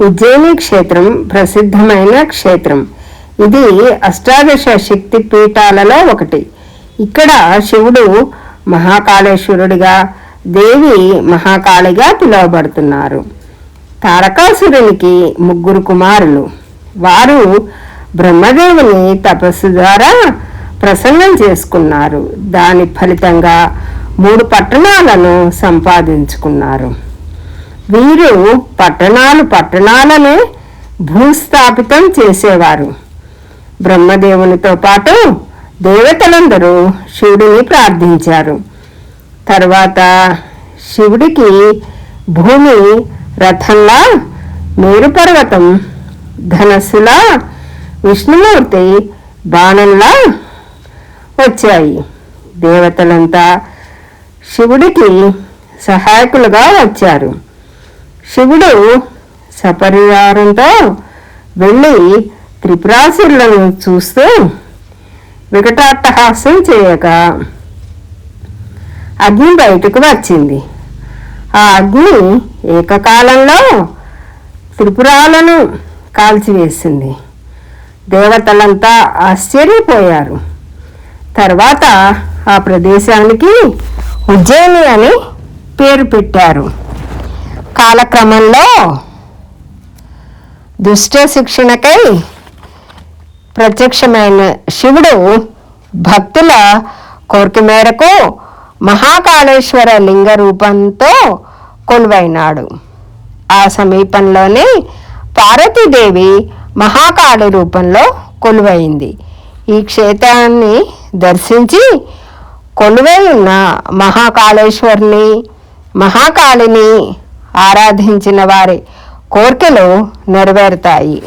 ఉజ్జయిని క్షేత్రం ప్రసిద్ధమైన క్షేత్రం. ఇది అష్టాదశ శక్తి పీఠాలలో ఒకటి. ఇక్కడ శివుడు మహాకాళేశ్వరుడిగా దేవి మహాకాళిగా పిలువబడుతున్నారు. తారకాసురునికి ముగ్గురు కుమారులు. వారు బ్రహ్మదేవుని తపస్సు ద్వారా ప్రసన్నం చేసుకున్నారు. దాని ఫలితంగా మూడు పట్టణాలను సంపాదించుకున్నారు. వీరు పట్టణాలు పట్టణాలను భూస్థాపితం చేసేవారు. బ్రహ్మదేవునితో పాటు దేవతలందరూ శివుడిని ప్రార్థించారు. తర్వాత శివుడికి భూమి రథంలా మేరుపర్వతం ధనస్సులా విష్ణుమూర్తి బాణంలా వచ్చాయి. దేవతలంతా శివుడికి సహాయకులుగా వచ్చారు. శివుడు సపరివారంతో వెళ్ళి త్రిపురాసురులను చూస్తూ వికటాట్టహాస్యం చేయక అగ్ని బయటకు వచ్చింది. ఆ అగ్ని ఏకకాలంలో త్రిపురాలను కాల్చివేసింది. దేవతలంతా ఆశ్చర్యపోయారు. తర్వాత ఆ ప్రదేశానికి ఉజ్జయిని అని పేరు పెట్టారు. కాలక్రమంలో దుష్ట శిక్షణకై ప్రత్యక్షమైన శివుడు భక్తుల కోరిక మేరకు మహాకాళేశ్వర లింగ రూపంతో కొలువైనాడు. ఆ సమీపంలోనే పార్వతీదేవి మహాకాళి రూపంలో కొలువైంది. ఈ క్షేత్రాన్ని దర్శించి కొలువై ఉన్న మహాకాళేశ్వరిని మహాకాళిని ఆరాధించిన వారి కోరికలు నెరవేరుతాయి.